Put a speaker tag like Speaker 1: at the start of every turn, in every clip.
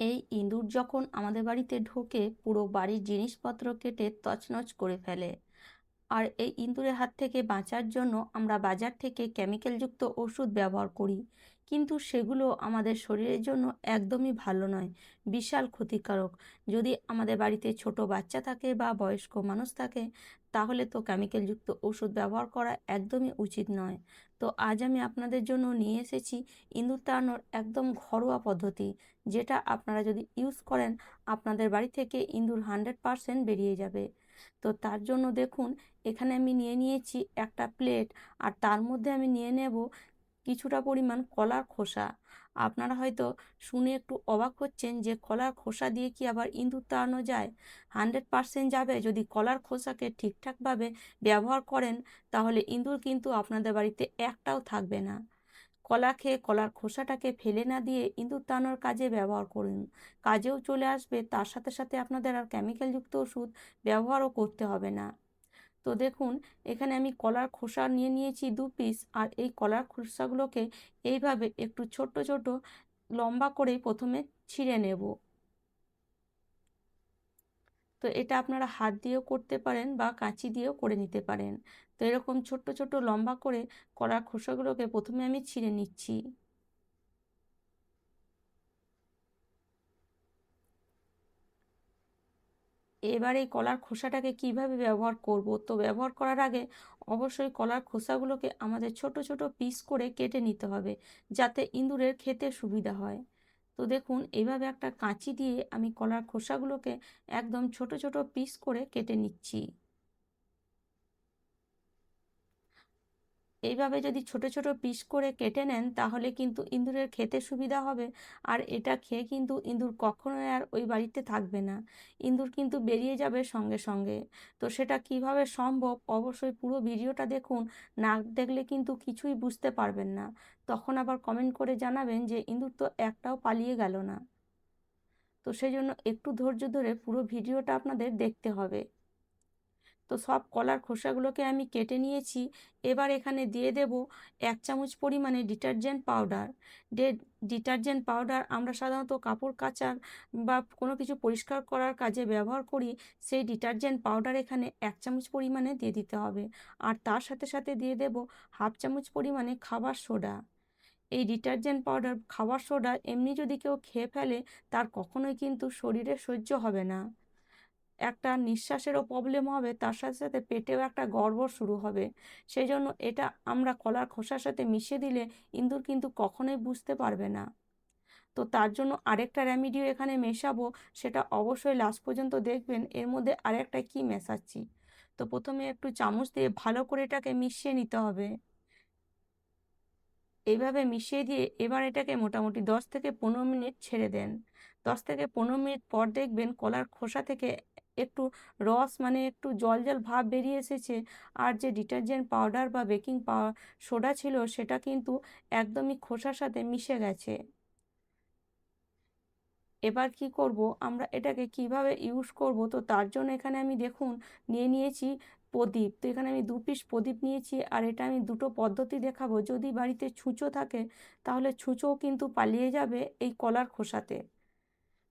Speaker 1: এই ইঁদুর যখন আমাদের বাড়িতে ঢোকে, পুরো বাড়ির জিনিসপত্র কেটে তছনছ করে ফেলে। আর এই ইঁদুরের হাত থেকে বাঁচার জন্য আমরা বাজার থেকে কেমিক্যালযুক্ত ওষুধ ব্যবহার করি। কিন্তু সেগুলো আমাদের শরীরের জন্য একদমই ভালো নয়। বিশাল ক্ষতিকারক। যদি আমাদের বাড়িতে ছোট বাচ্চা থাকে বা বয়স্ক মানুষ থাকে, তাহলে তো কেমিক্যালযুক্ত ওষুধ ব্যবহার করা একদমই উচিত নয়। তো আজ আমি আপনাদের জন্য নিয়ে এসেছি ইঁদুর তাড়ানোর একদম ঘরোয়া পদ্ধতি, যেটা আপনারা যদি ইউজ করেন, আপনাদের বাড়ি থেকে ইঁদুর হান্ড্রেড পারসেন্ট বেরিয়ে যাবে। তো তার জন্য দেখুন, এখানে আমি নিয়ে নিয়েছি একটা প্লেট আর তার মধ্যে আমি নিয়ে নেব কিছুটা পরিমাণ কলার খোসা। আপনারা হয়তো শুনে একটু অবাক হচ্ছেন যে কলার খোসা দিয়ে কি আবার ইঁদুর তাড়ানো যায়? হান্ড্রেড পারসেন্ট যাবে। যদি কলার খোসাকে ঠিকঠাকভাবে ব্যবহার করেন, তাহলে ইঁদুর কিন্তু আপনাদের বাড়িতে একটাও থাকবে না। কলা খেয়ে কলার খোসাটাকে ফেলে না দিয়ে ইঁদুর তাড়ানোর কাজে ব্যবহার করুন। কাজেও চলে আসবে। তার সাথে সাথে আপনাদের আর কেমিক্যালযুক্ত ওষুধ ব্যবহারও করতে হবে না। তো দেখুন, এখানে আমি কলার খোসা নিয়ে নিয়েছি দু পিস আর এই কলার খোসাগুলোকে এইভাবে একটু ছোট ছোট লম্বা করেই প্রথমে ছিঁড়ে নেব। তো এটা আপনারা হাত দিয়েও করতে পারেন বা কাঁচি দিয়েও করে নিতে পারেন। তো এরকম ছোট্ট ছোট লম্বা করে কলার খোসাগুলোকে প্রথমে আমি ছিঁড়ে নিচ্ছি। এবার এই কলার খোসাটাকে কীভাবে ব্যবহার করব? তো ব্যবহার করার আগে অবশ্যই কলার খোসাগুলোকে আমাদের ছোট ছোট পিস করে কেটে নিতে হবে, যাতে ইঁদুরের খেতে সুবিধা হয়। তো দেখুন এইভাবে একটা কাঁচি দিয়ে আমি কলার খোসাগুলোকে একদম ছোট ছোট পিস করে কেটে নিচ্ছি। এইভাবে যদি ছোট ছোট পিস করে কেটে নেন, তাহলে কিন্তু ইঁদুরের খেতে সুবিধা হবে। আর এটা খেয়ে কিন্তু ইঁদুর কখনোই আর ওই বাড়িতে থাকবে না। ইঁদুর কিন্তু বেরিয়ে যাবে সঙ্গে সঙ্গে। তো সেটা কীভাবে সম্ভব? অবশ্যই পুরো ভিডিওটা দেখুন। না দেখলে কিন্তু কিছুই বুঝতে পারবেন না। তখন আবার কমেন্ট করে জানাবেন যে, ইঁদুর তো একটাও পালিয়ে গেল না। তো সেই জন্য একটু ধৈর্য ধরে পুরো ভিডিওটা আপনাদের দেখতে হবে। তো সব কলার খোসাগুলোকে আমি কেটে নিয়েছি। এবার এখানে দিয়ে দেব এক চামচ পরিমাণে ডিটারজেন্ট পাউডার। ডে, ডিটারজেন্ট পাউডার আমরা সাধারণত কাপড় কাচার বা কোনো কিছু পরিষ্কার করার কাজে ব্যবহার করি, সেই ডিটারজেন্ট পাউডার এখানে এক চামচ পরিমাণে দিয়ে দিতে হবে। আর তার সাথে সাথে দিয়ে দেব হাফ চামচ পরিমাণে খাবার সোডা। এই ডিটারজেন্ট পাউডার, খাবার সোডা এমনি যদি কেউ খেয়ে ফেলে, তার কখনোই কিন্তু শরীরে সহ্য হবে না। একটা নিঃশ্বাসেরও প্রবলেম হবে, তার সাথে সাথে পেটেও একটা গড়বড় শুরু হবে। সেই জন্য এটা আমরা কলার খোসার সাথে মিশিয়ে দিলে ইঁদুর কিন্তু কখনোই বুঝতে পারবে না। তো তার জন্য আরেকটা রেমিডিও এখানে মেশাবো, সেটা অবশ্যই লাস্ট পর্যন্ত দেখবেন, এর মধ্যে আরেকটা কি মেশাচ্ছি? তো প্রথমে একটু চামচ দিয়ে ভালো করে এটাকে মিশিয়ে নিতে হবে। এইভাবে মিশিয়ে দিয়ে এবার এটাকে মোটামুটি দশ থেকে পনেরো মিনিট ছেড়ে দেন। দশ থেকে পনেরো মিনিট পর দেখবেন কলার খোসা থেকে একটু রস মানে একটু জল জল ভাব বেরিয়ে এসেছে। আর যে ডিটারজেন্ট পাউডার বা বেকিং পাউডার সোডা ছিল সেটা কিন্তু একদমই খোসার সাথে মিশে গেছে। এবার কি করব? আমরা এটাকে কীভাবে ইউজ করব? তো তার জন্য এখানে আমি দেখুন নিয়ে নিয়েছি প্রদীপ। তো এখানে আমি দু পিস প্রদীপ নিয়েছি আর এটা আমি দুটো পদ্ধতি দেখাবো। যদি বাড়িতে ছুঁচো থাকে তাহলে ছুঁচোও কিন্তু পালিয়ে যাবে এই কলার খোসাতে।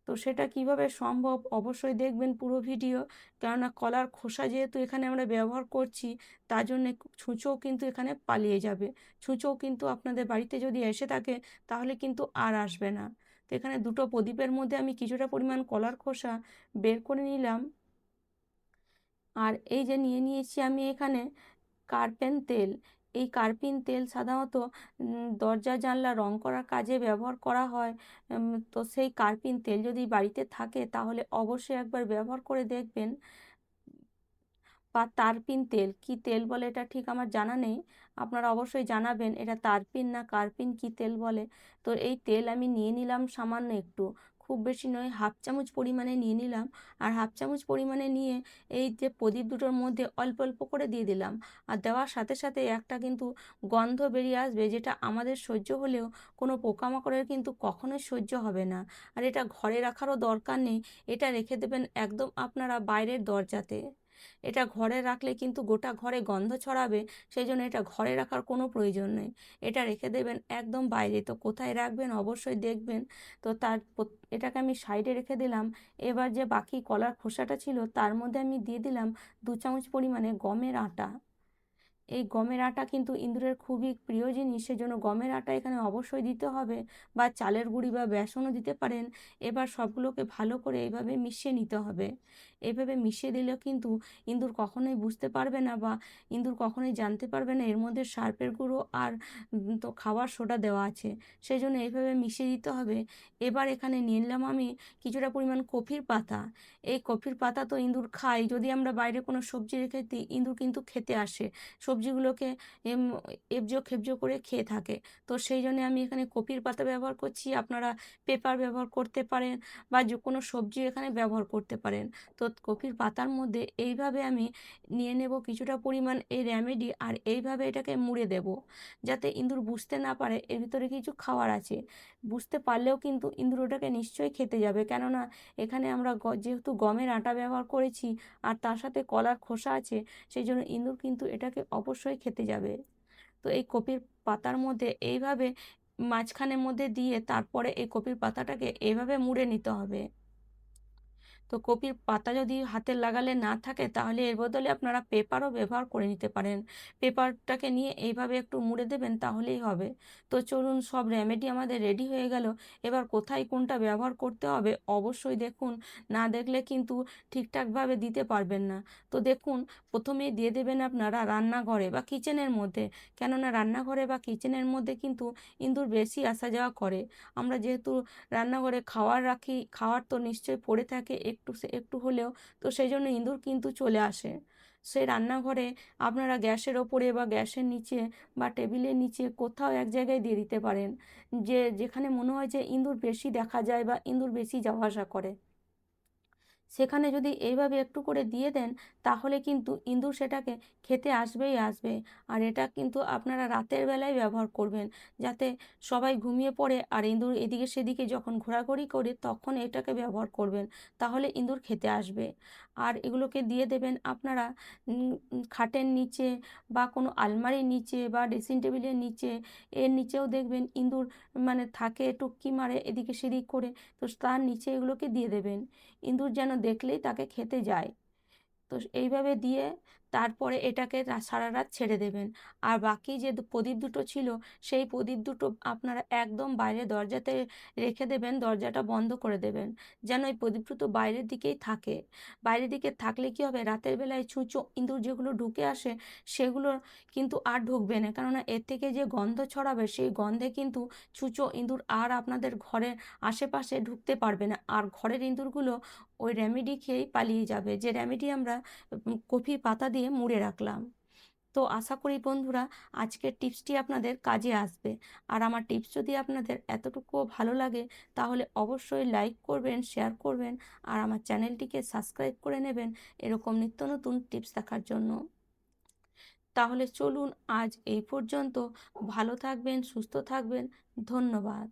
Speaker 1: তো সেটা কীভাবে সম্ভব? অবশ্যই দেখবেন পুরো ভিডিও। কেননা কলার খোসা যেহেতু এখানে আমরা ব্যবহার করছি, তার জন্যে ছুঁচোও কিন্তু এখানে পালিয়ে যাবে। ছুঁচোও কিন্তু আপনাদের বাড়িতে যদি এসে থাকে, তাহলে কিন্তু আর আসবে না। তো এখানে দুটো প্রদীপের মধ্যে আমি কিছুটা পরিমাণ কলার খোসা বের করে নিলাম। আর এই যে নিয়ে নিয়েছি আমি এখানে কার্পেন তেল। এই কার্পিন তেল সাধারণত দরজা জানলা রং করার কাজে ব্যবহার করা হয়। তো সেই কার্পিন তেল যদি বাড়িতে থাকে, তাহলে অবশ্যই একবার ব্যবহার করে দেখবেন। বা তারপিন তেল, কি তেল বলে এটা ঠিক আমার জানা নেই। আপনারা অবশ্যই জানাবেন, এটা তারপিন না কার্পিন কি তেল বলে। তো এই তেল আমি নিয়ে নিলাম সামান্য একটু। খুব বেশি নয়, হাফ চামচ পরিমাণে নিয়ে নিলাম। আর হাফ চামচ পরিমাণে নিয়ে এই যে প্রদীপ দুটোর মধ্যে অল্প অল্প করে দিয়ে দিলাম। আর দেওয়ার সাথে সাথে একটা কিন্তু গন্ধ বেরিয়ে আসবে, যেটা আমাদের সহ্য হলেও কোনো পোকামাকড়ের কিন্তু কখনোই সহ্য হবে না। আর এটা ঘরে রাখারও দরকার নেই, এটা রেখে দেবেন একদম আপনারা বাইরের দরজাতে। এটা ঘরে রাখলে কিন্তু গোটা ঘরে গন্ধ ছড়াবে সেই জন্য এটা ঘরে রাখার কোনো প্রয়োজন নেই। এটা রেখে দেবেন একদম বাইরে। তো কোথায় রাখবেন? অবশ্যই দেখবেন। তো তার এটাকে আমি সাইডে রেখে দিলাম। এবার যে বাকি কলার খোসাটা ছিল, তার মধ্যে আমি দিয়ে দিলাম দু চামচ পরিমাণে গমের আটা। এই গমের আটা কিন্তু ইঁদুরের খুবই প্রিয় জিনিস, সেজন্য গমের আটা এখানে অবশ্যই দিতে হবে বা চালের গুঁড়ি বা বেসনও দিতে পারেন। এবার সবগুলোকে ভালো করে এইভাবে মিশিয়ে নিতে হবে। এভাবে মিশিয়ে দিলেও কিন্তু ইঁদুর কখনোই বুঝতে পারবে না বা ইঁদুর কখনোই জানতে পারবে না। এর মধ্যে সার্পের গুঁড়ো আর তো খাবার সোডা দেওয়া আছে। সেই জন্য এইভাবে মিশিয়ে দিতে হবে। এবার এখানে নিয়ে নিলাম আমি কিছুটা পরিমাণ কফির পাতা। এই কফির পাতা তো ইঁদুর খায়। যদি আমরা বাইরে কোনো সবজি রেখে দিই, ইঁদুর কিন্তু খেতে আসে। সবজিগুলোকে এবজো খেবজো করে খেয়ে থাকে। তো সেই জন্য আমি এখানে কপির পাতা ব্যবহার করছি। আপনারা পেপার ব্যবহার করতে পারেন বা যে কোনো সবজি এখানে ব্যবহার করতে পারেন। তো কপির পাতার মধ্যে এইভাবে আমি নিয়ে নেব কিছুটা পরিমাণ এই রেমেডি আর এইভাবে এটাকে মুড়ে দেব। যাতে ইঁদুর বুঝতে না পারে, এর ভিতরে কিছু খাওয়ার আছে। বুঝতে পারলেও কিন্তু ইঁদুর ওটাকে নিশ্চয়ই খেতে যাবে। কেননা এখানে আমরা যেহেতু গমের আটা ব্যবহার করেছি আর তার সাথে কলার খোসা আছে, সেই জন্য ইঁদুর কিন্তু এটাকে অবশ্যই খেতে যাবে। তো এই কপির পাতার মধ্যে এইভাবে মাঝখানের মধ্যে দিয়ে তারপরে এই কপির পাতাটাকে এইভাবে মুড়ে নিতে হবে। তো কপির পাতা যদি হাতে লাগালে না থাকে, তাহলে এর বদলে আপনারা পেপারও ব্যবহার করে নিতে পারেন। পেপারটাকে নিয়ে এইভাবে একটু মুড়ে দেবেন, তাহলেই হবে। তো চলুন, সব রেমেডি আমাদের রেডি হয়ে গেল। এবার কোথায় কোনটা ব্যবহার করতে হবে অবশ্যই দেখুন। না দেখলে কিন্তু ঠিকঠাকভাবে দিতে পারবেন না। তো দেখুন, প্রথমেই দিয়ে দেবেন আপনারা রান্নাঘরে বা কিচেনের মধ্যে। কেননা রান্নাঘরে বা কিচেনের মধ্যে কিন্তু ইঁদুর বেশি আসা যাওয়া করে। আমরা যেহেতু রান্নাঘরে খাওয়ার রাখি, খাওয়ার তো নিশ্চয়ই পড়ে থাকে একটু একটু হলেও তো সেই জন্য ইঁদুর কিন্তু চলে আসে। সেই রান্নাঘরে আপনারা গ্যাসের ওপরে বা গ্যাসের নিচে বা টেবিলের নিচে কোথাও এক জায়গায় দিয়ে দিতে পারেন। যে, যেখানে মনে হয় যে ইঁদুর বেশি দেখা যায় বা ইঁদুর বেশি যাওয়া আসা করে। সেখানে যদি এইভাবে একটু করে দিয়ে দেন, তাহলে কিন্তু ইঁদুর সেটাকে খেতে আসবেই আসবে। আর এটা কিন্তু আপনারা রাতের বেলায় ব্যবহার করবেন, যাতে সবাই ঘুমিয়ে পড়ে আর ইঁদুর এদিকে সেদিকে যখন ঘোরাঘুরি করে তখন এটাকে ব্যবহার করবেন, তাহলে ইঁদুর খেতে আসবে। আর এগুলোকে দিয়ে দেবেন আপনারা খাটের নিচে বা কোনো আলমারির নিচে বা ড্রেসিং টেবিলের নিচে। এর নিচেও দেখবেন ইঁদুর মানে থাকে, টুক্কি মারে এদিকে সেদিক করে, তো তার নিচে এগুলোকে দিয়ে দেবেন। ইঁদুর যেন দেখলেই তাকে খেতে যায়। তো এইভাবে দিয়ে তারপরে এটাকে সারা রাত ছেড়ে দেবেন। আর বাকি যে প্রদীপ দুটো ছিল, সেই প্রদীপ দুটো আপনারা একদম বাইরে দরজাতে রেখে দেবেন, দরজাটা বন্ধ করে দেবেন। যেন এই প্রদীপ দুটো বাইরের দিকেই থাকে। বাইরের দিকে থাকলে কি হবে? রাতের বেলায় ছুঁচো ইঁদুর যেগুলো ঢুকে আসে, সেগুলো কিন্তু আর ঢুকবে না। কেননা এর থেকে যে গন্ধ ছড়াবে, সেই গন্ধে কিন্তু ছুঁচো ইঁদুর আর আপনাদের ঘরের আশেপাশে ঢুকতে পারবে না। আর ঘরের ইঁদুরগুলো ওই রেমেডি খেয়েই পালিয়ে যাবে। যে রেমেডি আমরা কফি, পাতা দিয়ে মুড়ে রাখলাম। তো আশা করি বন্ধুরা, আজকের টিপসটি আপনাদের কাজে আসবে। আর আমার টিপস যদি আপনাদের এতটুকুও ভালো লাগে, তাহলে অবশ্যই লাইক করবেন, শেয়ার করবেন, আর আমার চ্যানেলটিকে সাবস্ক্রাইব করে নেবেন এরকম নিত্য নতুন টিপস দেখার জন্য। তাহলে চলুন আজ এই পর্যন্ত। ভালো থাকবেন, সুস্থ থাকবেন। ধন্যবাদ।